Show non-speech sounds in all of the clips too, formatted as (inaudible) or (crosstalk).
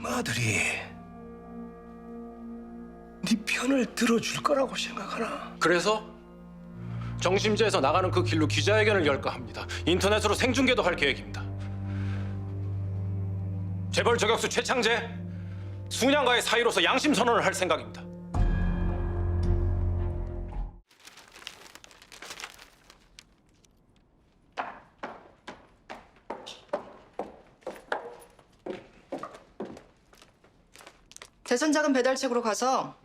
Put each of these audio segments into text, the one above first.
마들이 네 편을 들어줄 거라고 생각하나? 그래서 정심제에서 나가는 그 길로 기자회견을 열까 합니다. 인터넷으로 생중계도 할 계획입니다. 재벌 저격수 최창재, 순양과의 사이로서 양심 선언을 할 생각입니다. 대선자금 배달책으로 가서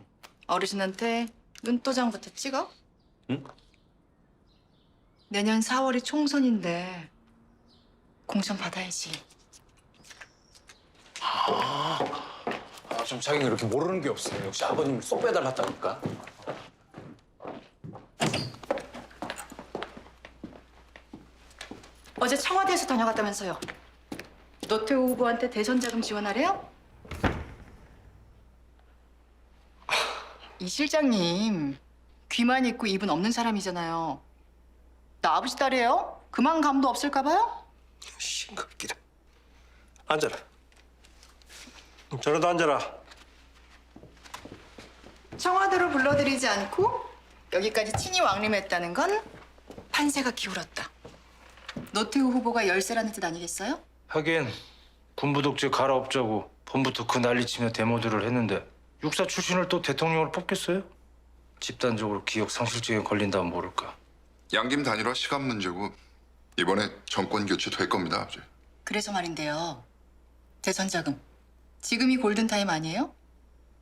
어르신한테 눈도장부터 찍어. 응? 내년 4월이 총선인데 공천 받아야지. 아, 좀 자기가 그렇게 모르는 게 없어요. 역시 아버님을 쏙 빼달랐다니까. 어제 청와대에서 다녀갔다면서요. 노태우 후보한테 대선 자금 지원하래요? 이 실장님 귀만 있고 입은 없는 사람이잖아요. 나 아버지 딸이에요? 그만 감도 없을까 봐요? 싱겁기라. 앉아라. 저러도 앉아라. 청와대로 불러들이지 않고 여기까지 친히 왕림했다는 건 판세가 기울었다. 노태우 후보가 열세라는 뜻 아니겠어요? 하긴 군부 독재 갈아엎자고 봄부터 그 난리치며 데모들을 했는데 육사 출신을 또 대통령으로 뽑겠어요? 집단적으로 기억 상실증에 걸린다면 모를까. 양김 단일화 시간 문제고 이번에 정권 교체 될 겁니다, 아버지. 그래서 말인데요. 대선 자금. 지금이 골든타임 아니에요?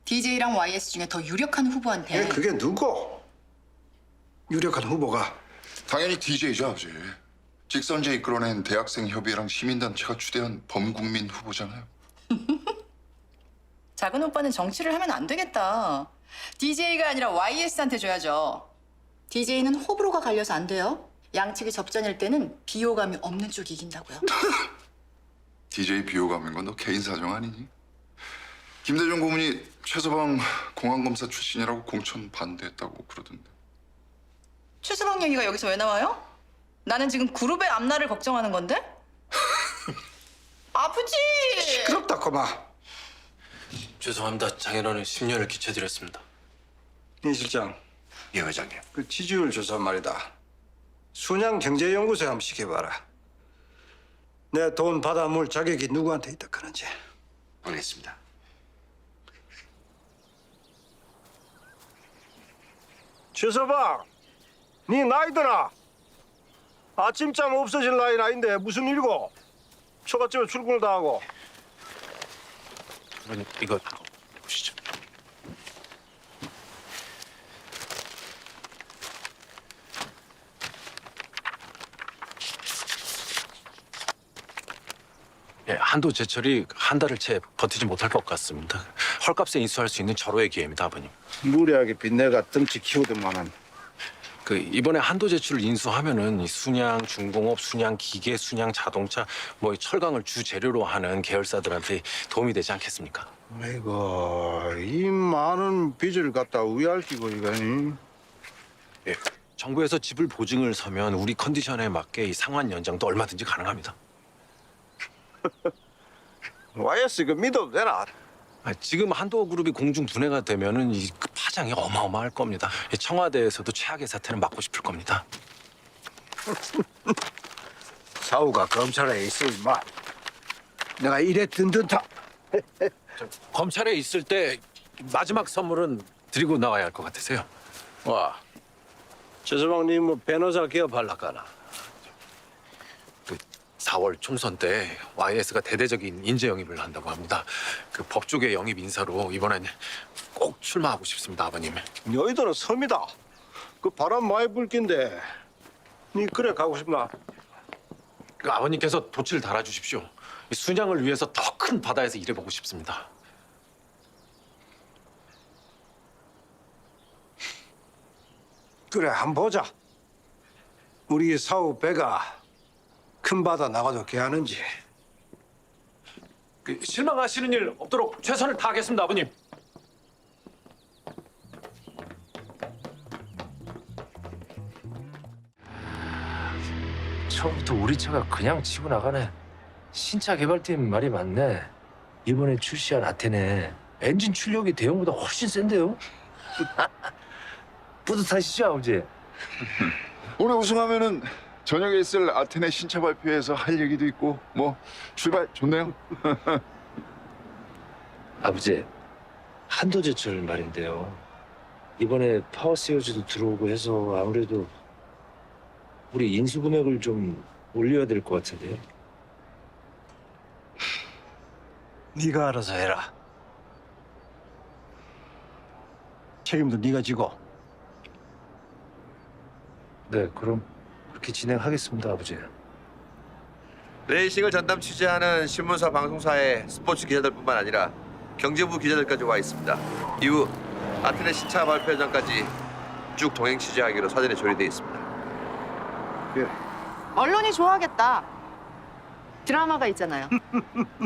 DJ랑 YS 중에 더 유력한 후보한테 예, 그게 누구? 유력한 후보가 당연히 DJ죠, 아버지. 직선제 이끌어낸 대학생 협의회랑 시민단체가 추대한 범국민 후보잖아요. (laughs) 작은 오빠는 정치를 하면 안 되겠다. DJ가 아니라 YS한테 줘야죠. DJ는 호불호가 갈려서 안 돼요. 양측이 접전일 때는 비호감이 없는 쪽이 이긴다고요. (laughs) DJ 비호감인 건 너 개인 사정 아니니? 김대중 고문이 최서방 공안검사 출신이라고 공천 반대했다고 그러던데. 최수방 얘기가 여기서 왜 나와요? 나는 지금 그룹의 앞날을 걱정하는 건데? (laughs) 아프지? 시끄럽다 고마. 죄송합니다. 장인어른 10년을 기체드렸습니다. 이 실장, 예, 회장님. 그 지지율 조사 말이다. 순양 경제연구소에 한번 시켜봐라. 내 돈 받아 물 자격이 누구한테 있다 그런지. 알겠습니다. 최서방, 네 나이더라. 아침잠 없어질 나이는 아닌데 무슨 일이고? 초가집에 출근을 다 하고. 아버님 이거 보시죠. 예, 한도 제철이 한 달을 채 버티지 못할 것 같습니다. 헐값에 인수할 수 있는 절호의 기회입니다, 아버님. 무리하게 빚내가 덩치 키우더만은 그 이번에 한도 제출을 인수하면은 이 순양 중공업, 순양 기계, 순양 자동차, 뭐이 철강을 주 재료로 하는 계열사들한테 도움이 되지 않겠습니까? 아이고 이 많은 빚을 갖다 위할기고 이거니 예. 정부에서 지불 보증을 서면 우리 컨디션에 맞게 이 상환 연장도 얼마든지 가능합니다. (laughs) YS 이거 믿어도 되나? 아, 지금 한도 그룹이 공중 분해가 되면은 이그 파장이 어마어마할 겁니다. 이 청와대에서도 최악의 사태는 막고 싶을 겁니다. (laughs) 사우가 검찰에 있어 임마 내가 이래 든든타 (laughs) 검찰에 있을 때 마지막 선물은 드리고 나와야 할 것 같으세요. 와 최서방님 뭐 변호사 기업 할라까나 그 4월 총선 때 YS가 대대적인 인재 영입을 한다고 합니다. 그 법조계 영입 인사로 이번엔 꼭 출마하고 싶습니다, 아버님. 너희들은 섬이다 그 바람 많이 불긴데 니 그래 가고 싶나? 그 아버님께서 돛을 달아주십시오. 이 순양을 위해서 더 큰 바다에서 일해보고 싶습니다. 그래 한번 보자 우리 사우 배가 큰 바다 나가도 개하는지 그 실망하시는 일 없도록 최선을 다하겠습니다, 아버님. 처음부터 우리 차가 그냥 치고 나가네. 신차 개발팀 말이 맞네. 이번에 출시한 아테네 엔진 출력이 대형보다 훨씬 센데요? (laughs) 뿌듯하시죠 아버지? 오늘 우승하면은 저녁에 있을 아테네 신차 발표회에서 할 얘기도 있고 뭐 출발 좋네요. (laughs) 아버지 한도제철 말인데요 이번에 파워세어즈도 들어오고 해서 아무래도 우리 인수 금액을 좀 올려야 될 것 같은데요 네가 알아서 해라. 책임도 네가 지고. 네 그럼 그렇게 진행하겠습니다 아버지 레이싱을 전담 취재하는 신문사 방송사의 스포츠 기자들뿐만 아니라 경제부 기자들까지 와 있습니다. 이후 아테네 신차 발표 전까지 쭉 동행 취재하기로 사전에 조율돼 있습니다. 언론이 좋아하겠다. 드라마가 있잖아요.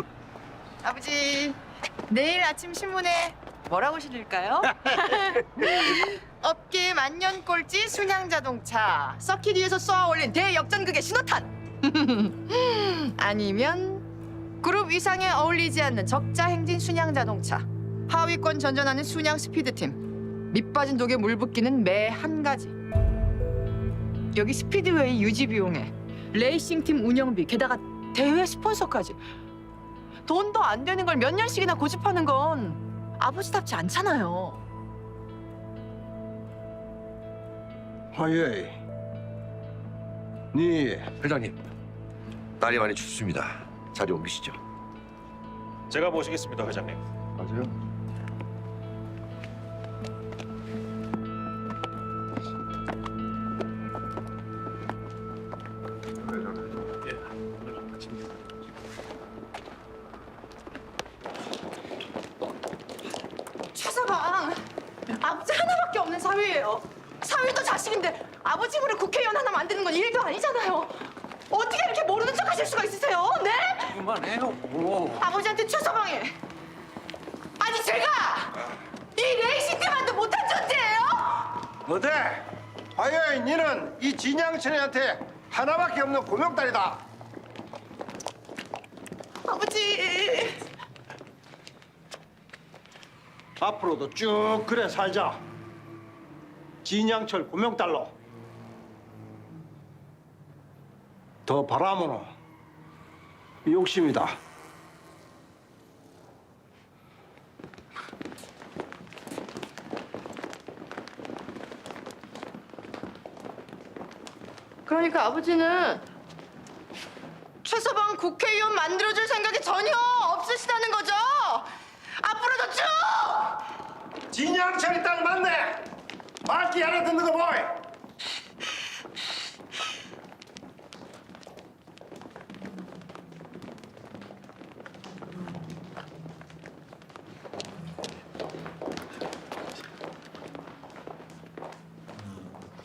(laughs) 아버지, 내일 아침 신문에 뭐라고 실릴까요? (laughs) 업계 만년 꼴찌 순양 자동차. 서킷 위에서 쏘아 올린 대역전극의 신호탄. (laughs) 아니면 그룹 위상에 어울리지 않는 적자 행진 순양 자동차. 하위권 전전하는 순양 스피드팀. 밑빠진 독에 물 붓기는 매 한 가지. 여기 스피드웨이 유지 비용에 레이싱팀 운영비 게다가 대회 스폰서까지. 돈도 안 되는 걸 몇 년씩이나 고집하는 건 아버지답지 않잖아요. 화요일. 네 회장님, 날이 많이 춥습니다. 자리 옮기시죠. 제가 모시겠습니다, 회장님. 맞아요. 아니잖아요. 어떻게 이렇게 모르는 척 하실 수가 있으세요? 네? 그만해요. 뭐. 아버지한테 최서방이 아니 제가 이 레이싱팀한테 못한 존재예요? 뭐대? 화요일 니는 이 진양천이한테 하나밖에 없는 고명딸이다. 아버지 앞으로도 쭉 그래 살자. 진양철 고명딸로. 더 바라모노 욕심이다. 그러니까 아버지는 최서방 국회의원 만들어줄 생각이 전혀 없으시다는 거죠? 앞으로도 쭉! 진양철이 딸 맞네. 말기 하나 듣는 거 보이.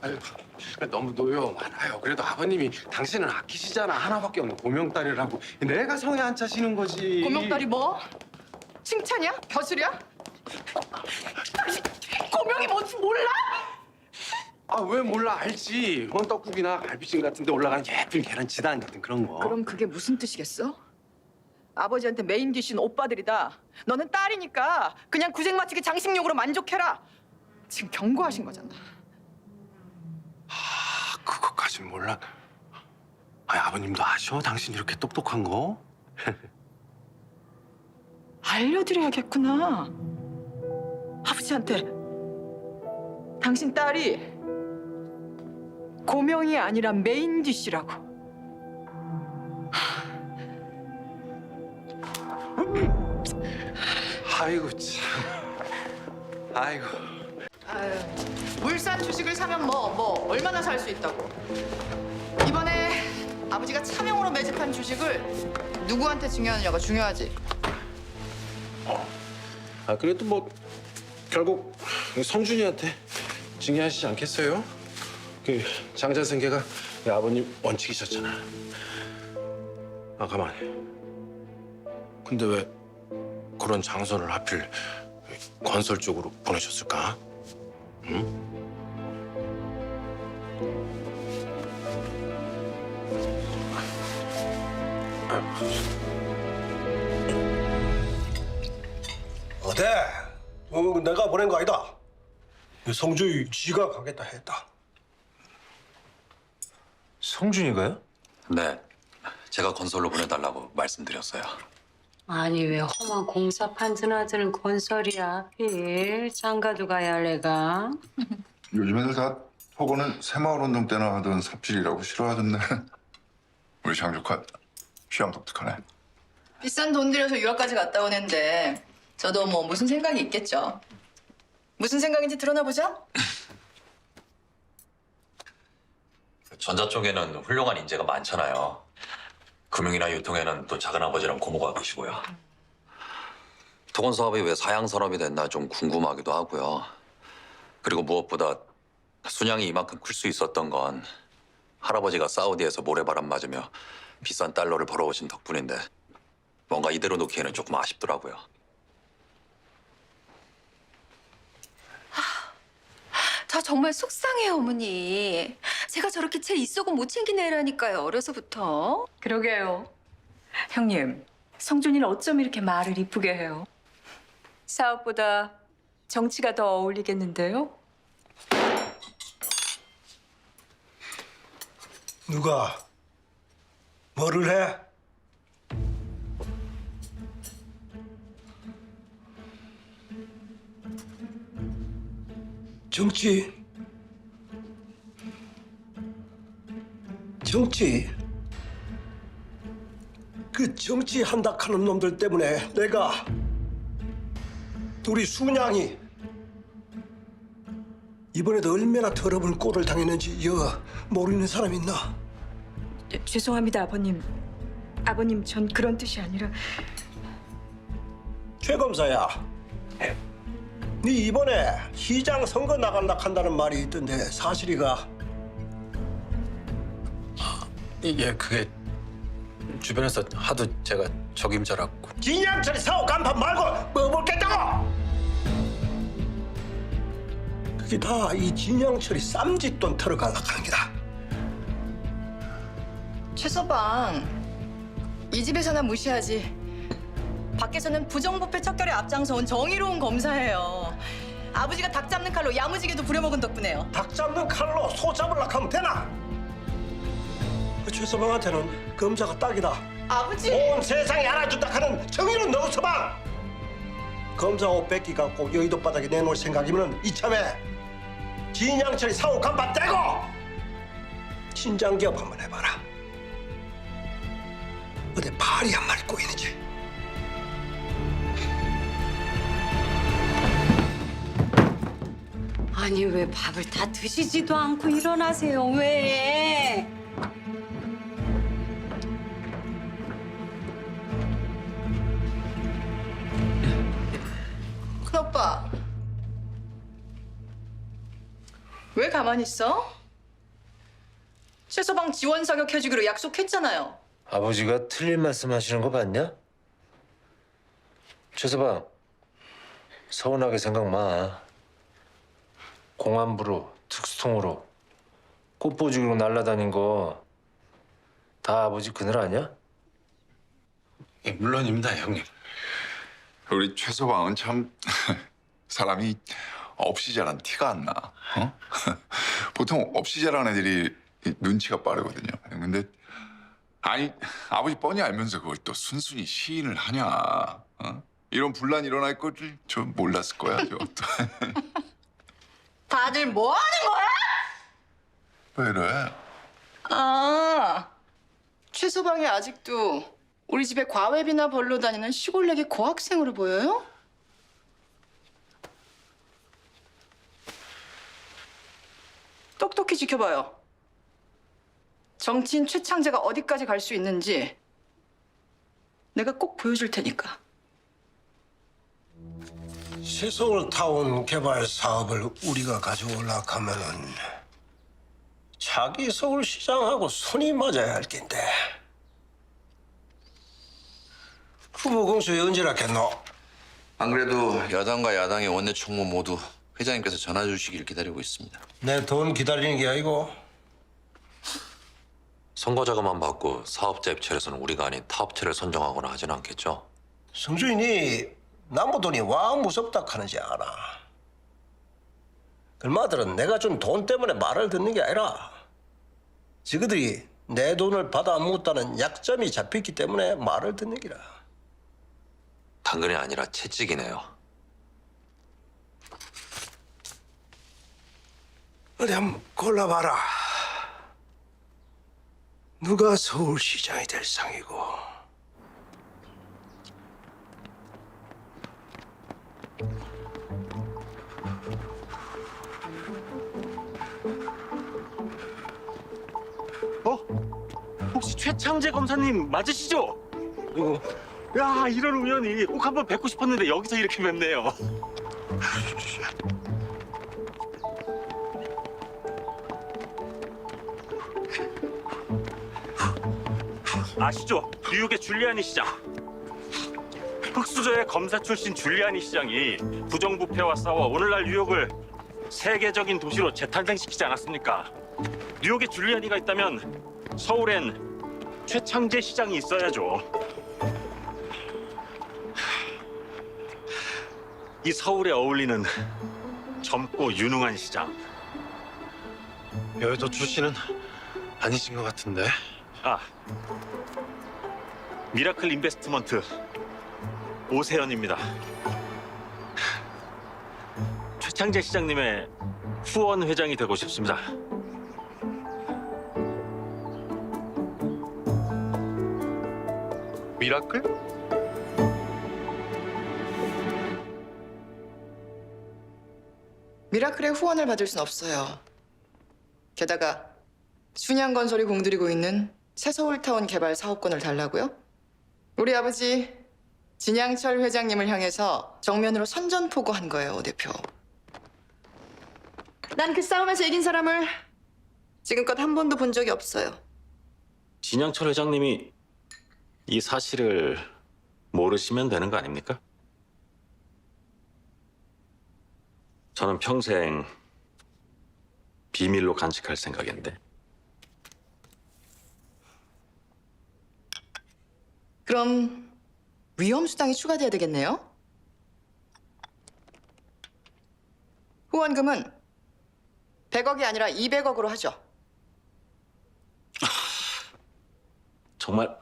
아유, 너무 노여 많아요. 그래도 아버님이 당신은 아끼시잖아. 하나밖에 없는 고명딸이라고. 내가 성에 안 차시는 거지. 고명딸이 뭐? 칭찬이야? 벼슬이야? 고명이 뭔지 몰라? 아 왜 몰라 알지. 헌 떡국이나 갈비찜 같은 데 올라가는 예쁜 계란 지단 같은 그런 거. 그럼 그게 무슨 뜻이겠어? 아버지한테 메인 디쉬는 오빠들이다. 너는 딸이니까 그냥 구색 맞추기 장식용으로 만족해라. 지금 경고하신 거잖아. 아, 그것까진 몰라. 아, 아버님도 아셔? 당신 이렇게 똑똑한 거? (laughs) 알려드려야겠구나. 아버지한테 당신 딸이 고명이 아니라 메인 디쉬라고. 아이고 참. 아이고. 아유, 물산 주식을 사면 뭐, 뭐, 얼마나 살 수 있다고. 이번에 아버지가 차명으로 매집한 주식을 누구한테 증여하느냐가 중요하지. 아 그래도 뭐 결국 성준이한테 증여하시지 않겠어요? 그 장자생계가 아버님 원칙이셨잖아. 아 가만. 근데 왜 그런 장소를 하필 건설 쪽으로 보내셨을까? 응? 어때? 어, 내가 보낸 거 아니다. 성주이 지가 가겠다 했다. 성준이가요? 네, 제가 건설로 보내달라고 말씀드렸어요. 아니 왜 험한 공사 판전하자는 건설이야 하필 장가도 가야 할 애가 요즘 애들 다 토고는 새마을 운동 때나 하던 삽질이라고 싫어하던데. (laughs) 우리 장조카 취향 독특하네. 비싼 돈 들여서 유학까지 갔다 오는데 저도 뭐 무슨 생각이 있겠죠. 무슨 생각인지 드러나 보자. 전자 쪽에는 훌륭한 인재가 많잖아요. 금융이나 유통에는 또 작은 아버지랑 고모가 계시고요. 토건 사업이 왜 사양 산업이 됐나 좀 궁금하기도 하고요. 그리고 무엇보다 순양이 이만큼 클 수 있었던 건 할아버지가 사우디에서 모래바람 맞으며 비싼 달러를 벌어오신 덕분인데 뭔가 이대로 놓기에는 조금 아쉽더라고요. 저 정말 속상해요, 어머니. 저렇게 제 입속은 못 챙긴 애라니까요, 어려서부터. 그러게요 형님 성준이는 어쩜 이렇게 말을 이쁘게 해요 사업보다 정치가 더 어울리겠는데요? 누가 뭐를 해? 정치 정치 그 정치 한다 하는 놈들 때문에 내가 우리 순양이 이번에도 얼마나 더러운 꼴을 당했는지 여 모르는 사람 있나? 죄송합니다 아버님 아버님 전 그런 뜻이 아니라 최 검사야. 네 이번에 시장 선거 나간다 한다는 말이 있던데 사실이가? 예, 그게 주변에서 하도 제가 적임자라고. 진양철이 사업 간판 말고 뭐 먹겠다고? 그게 다 이 진양철이 쌈짓돈 털어가려고 하는 기다. 최서방 이 집에서나 무시하지. 밖에서는 부정부패 척결에 앞장서 온 정의로운 검사예요. 아버지가 닭 잡는 칼로 야무지게도 부려먹은 덕분에요. 닭 잡는 칼로 소 잡으려고 하면 되나? 그 최서방한테는 검사가 딱이다. 아버지! 온 세상에 알아준다 하는 정의는 너 서방! 검사 옷 뺏기 갖고 여의도 바닥에 내놓을 생각이면 이참에 진양철이 사고 간판 떼고 친장 기업 한번 해봐라. 어디 발이 한 마리 꼬이는지. 아니 왜 밥을 다 드시지도 않고 일어나세요 왜 왜 가만히 있어? 최서방 지원 사격 해주기로 약속했잖아요. 아버지가 틀린 말씀하시는 거 봤냐? 최서방 서운하게 생각 마. 공안부로 특수통으로 꽃보직으로 날라다닌 거 다 아버지 그늘 아니야? 예, 물론입니다, 형님. 우리 최서방은 참 (laughs) 사람이 없이 자란 티가 안 나. 어? (laughs) 보통 없이 자란 애들이 이 눈치가 빠르거든요. 근데 아니 아버지 뻔히 알면서 그걸 또 순순히 시인을 하냐? 어? 이런 분란 일어날 거줄 저 몰랐을 거야. 저것도. (laughs) 다들 뭐 하는 거야? 왜 이래? 아, 최서방이 아직도 우리 집에 과외비나 벌러 다니는 시골내기 고학생으로 보여요? 똑똑히 지켜봐요. 정치인 최창재가 어디까지 갈 수 있는지 내가 꼭 보여줄 테니까. 세성을 타온 개발 사업을 우리가 가져오려고 하면은 자기 서울시장하고 손이 맞아야 할 낀데 후보 공수에 언제라 했노? 안 그래도 여당과 야당의 원내 총무 모두 회장님께서 전화 주시길 기다리고 있습니다. 내 돈 기다리는 게 아니고 선거 자금만 받고 사업자 입찰에서는 우리가 아닌 타 업체를 선정하거나 하진 않겠죠? 성주인이 남부 돈이 와 무섭다 하는지 알아. 얼마들은 내가 준 돈 때문에 말을 듣는 게 아니라 지그들이 내 돈을 받아 먹었다는 약점이 잡혔기 때문에 말을 듣는 기라. 당근이 아니라 채찍이네요. 어디 한번 골라봐라. 누가 서울시장이 될 상이고 혹시 최창재 검사님 맞으시죠? 누구? 야 이런 우연이 꼭 한번 뵙고 싶었는데 여기서 이렇게 뵙네요. (laughs) 아시죠? 뉴욕의 줄리아니 시장. 흑수저의 검사 출신 줄리아니 시장이 부정부패와 싸워 오늘날 뉴욕을 세계적인 도시로 재탄생시키지 않았습니까? 뉴욕에 줄리아니가 있다면 서울엔 최창재 시장이 있어야죠. 이 서울에 어울리는 젊고 유능한 시장. 여의도 출신은 아니신 것 같은데. 아, 미라클 인베스트먼트 오세연입니다. 최창재 시장님의 후원 회장이 되고 싶습니다. 미라클? 미라클의 후원을 받을 순 없어요. 게다가 순양건설이 공들이고 있는 새서울타운 개발 사업권을 달라고요? 우리 아버지 진양철 회장님을 향해서 정면으로 선전포고한 거예요, 오 대표. 난 그 싸움에서 이긴 사람을 지금껏 한 번도 본 적이 없어요. 진양철 회장님이 이 사실을 모르시면 되는 거 아닙니까? 저는 평생 비밀로 간직할 생각인데 그럼 위험 수당이 추가돼야 되겠네요. 후원금은 100억이 아니라 200억으로 하죠. 정말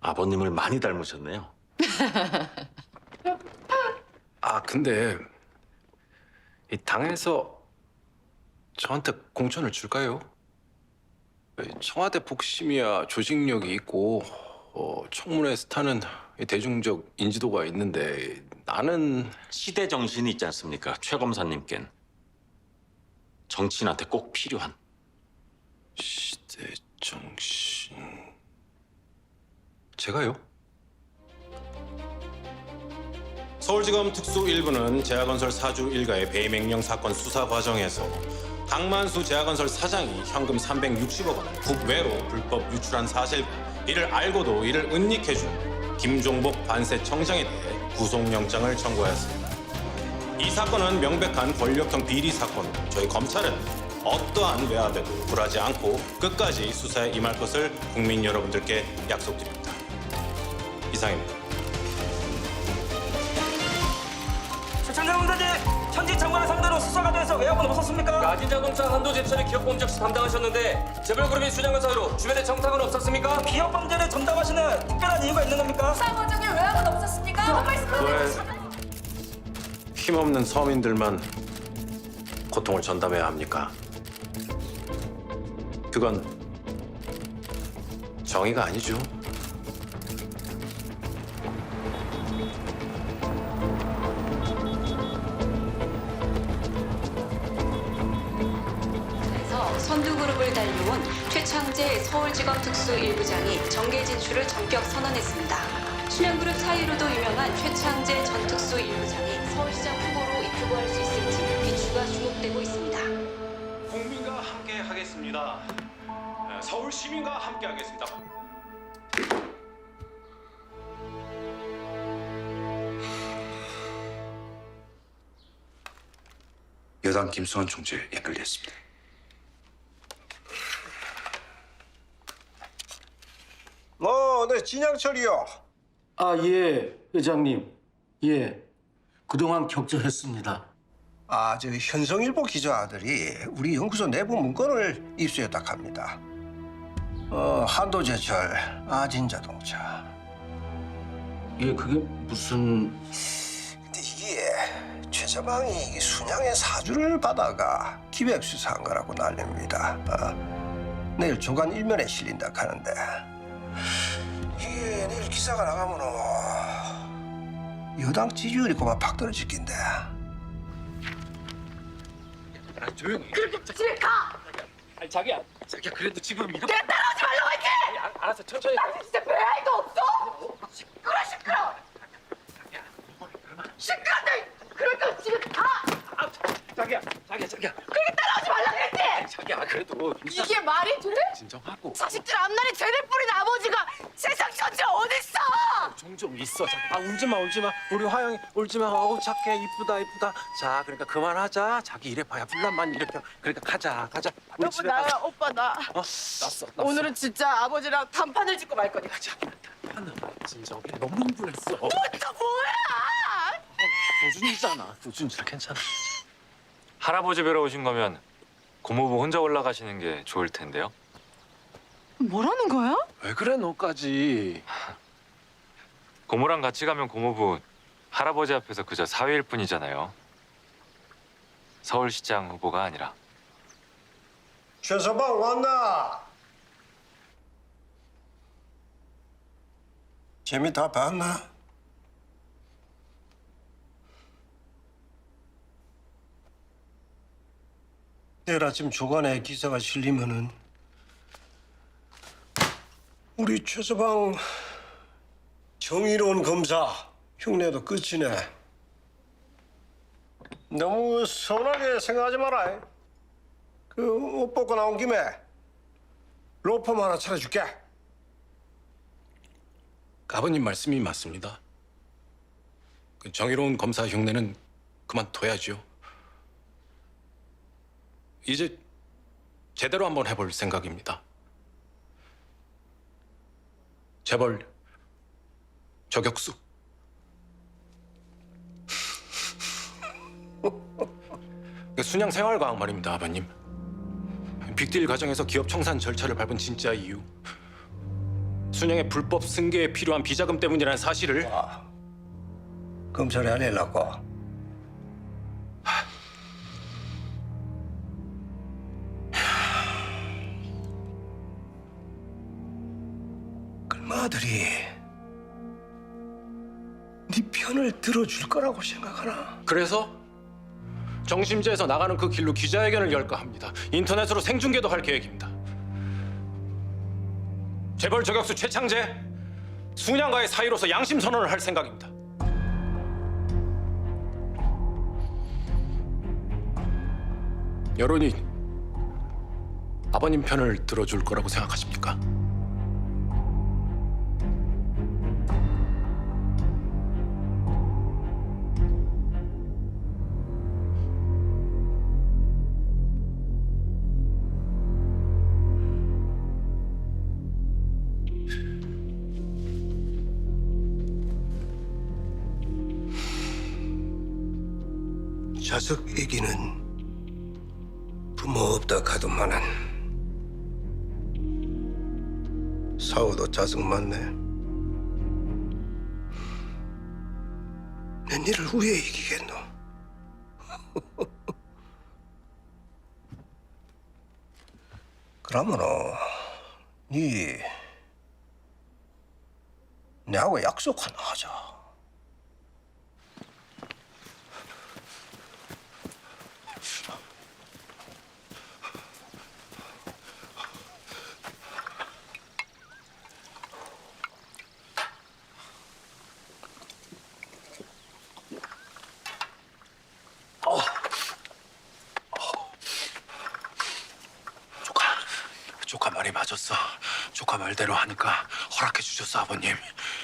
아버님을 많이 닮으셨네요. (laughs) 아 근데 이 당에서 저한테 공천을 줄까요? 청와대 복심이야 조직력이 있고 어, 청문회 스타는 이 대중적 인지도가 있는데 나는 시대 정신이 있지 않습니까? 최 검사님께는 정치인한테 꼭 필요한 시대 정신 제가요? 서울지검 특수 1부는 제약건설 사주 일가의 배임행령 사건 수사 과정에서 강만수 제약건설 사장이 현금 360억 원을 국외로 불법 유출한 사실과 이를 알고도 이를 은닉해준 김종복 관세청장에 대해 구속영장을 청구하였습니다. 이 사건은 명백한 권력형 비리 사건으로 저희 검찰은 어떠한 외압에도 굴하지 않고 끝까지 수사에 임할 것을 국민 여러분들께 약속드립니다. 이상입니다. 최창재 검사님 현지 장관을 상 돼서 외압은 없었습니까? 야진 자동차 한도 제철의 기업 범죄 담당하셨는데 재벌그룹인 수장관 사이로 주변에 정탁은 없었습니까? 기업 범죄를 전담하시는 특별한 이유가 있는 겁니까? 사과적인 외압은 없었습니까? 한 말씀 왜 힘없는 서민들만 고통을 전담해야 합니까? 그건 정의가 아니죠. 창재 서울지검 특수 1부장이 정계 진출을 전격 선언했습니다. 수면그룹 사이로도 유명한 최창재 전 특수 1부장이 서울시장 후보로 입후보할 수 있을지 비추가 주목되고 있습니다. 국민과 함께 하겠습니다. 서울 시민과 함께 하겠습니다. 여당 김수환 총재 연결됐습니다. 어, 네 진양철이요. 아, 예, 회장님. 예, 그동안 격조했습니다. 아, 저 현성일보 기자들이 우리 연구소 내부 문건을 입수했다 합니다. 어, 한도제철, 아진자동차. 예, 그게 무슨... 근데 이게 최서방이 순양의 사주를 받아가 기획수사한 거라고 난립니다. 어, 내일 조간 일면에 실린다 하는데 내일 기사가 나가면은 여당 지지율이 그만 팍 떨어질 낀데. 조용히. 그렇게 집에 가! 아니 자기야, 자기야 그래도 지금 이렇게. 내가 따라오지 말라고 했지! 아니, 알- 알았어 천천히. 나는 진짜 배알도 없어! 시끄러 시끄러! 시끄러들! 그러니까 집에 가! 아, 자기야, 자기야, 자기야. 그렇게 따라오지 말라고 했지! 자기야 그래도 인사 이게 말이 돼? 진정하고. 자식들 앞날에 죄를 뿌린 아버지가 세상 천지 어딨어! 자, 아 울지 마, 울지 마. 우리 화영이 울지 마. 어우 착해, 이쁘다, 이쁘다. 자, 그러니까 그만하자. 자기 이래 봐야 불난만 일으켜. 그러니까 가자, 가자. 우리 여보 집에 나야 가자. 오빠 나 어, 났어, 났어. 오늘은 진짜 아버지랑 단판을 짓고 말 거니까 자기 하는 진정해. 너무 흥분했어. 또 뭐야! 도준이잖아. 도준이라 괜찮아. 할아버지 뵈러 오신 거면 고모부 혼자 올라가시는 게 좋을 텐데요. 뭐라는 거야? 왜 그래 너까지? (laughs) 고모랑 같이 가면 고모부 할아버지 앞에서 그저 사위일 뿐이잖아요. 서울시장 후보가 아니라. 최서방 왔나? 재미 다 봤나? 내일 아침 조간에 기사가 실리면은 우리 최서방 정의로운 검사 흉내도 끝이네. 너무 서운하게 생각하지 마라. 그옷 벗고 나온 김에 로펌 하나 차려줄게. 아버님 말씀이 맞습니다. 그 정의로운 검사 흉내는 그만둬야죠. 이제 제대로 한번 해볼 생각입니다. 재벌 저격수. 그 순양 생활과학 말입니다, 아버님. 빅딜 과정에서 기업 청산 절차를 밟은 진짜 이유. 순양의 불법 승계에 필요한 비자금 때문이라는 사실을 검찰에 알리려고. 들어줄 거라고 생각하나? 그래서 정심제에서 나가는 그 길로 기자회견을 열까 합니다. 인터넷으로 생중계도 할 계획입니다. 재벌 저격수 최창재 순양과의 사이로서 양심 선언을 할 생각입니다. 여론이 아버님 편을 들어줄 거라고 생각하십니까? 얘기는 부모 없다 가더만은 사오도 자석 맞네. 내 니를 후회 이기겠노? (laughs) 그러면은 니 내하고 약속 하나 하자. 조카, 조카 말이 맞았어. 조카 말대로 하니까 허락해 주셨어, 아버님.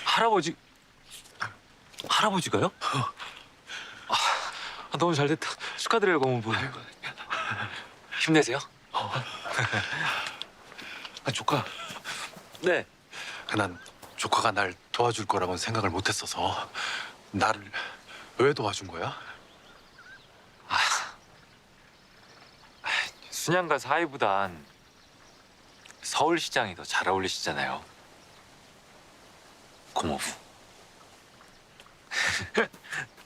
할아버지 할아버지가요? 아, 너무 잘 됐다. 축하드려요 고모부. 힘내세요. 아, 조카, 네. 난 조카가 날 도와줄 거라고는 생각을 못 했어서 나를 왜 도와준 거야? 순양과 사위보단 서울시장이 더 잘 어울리시잖아요. 고모부. (laughs)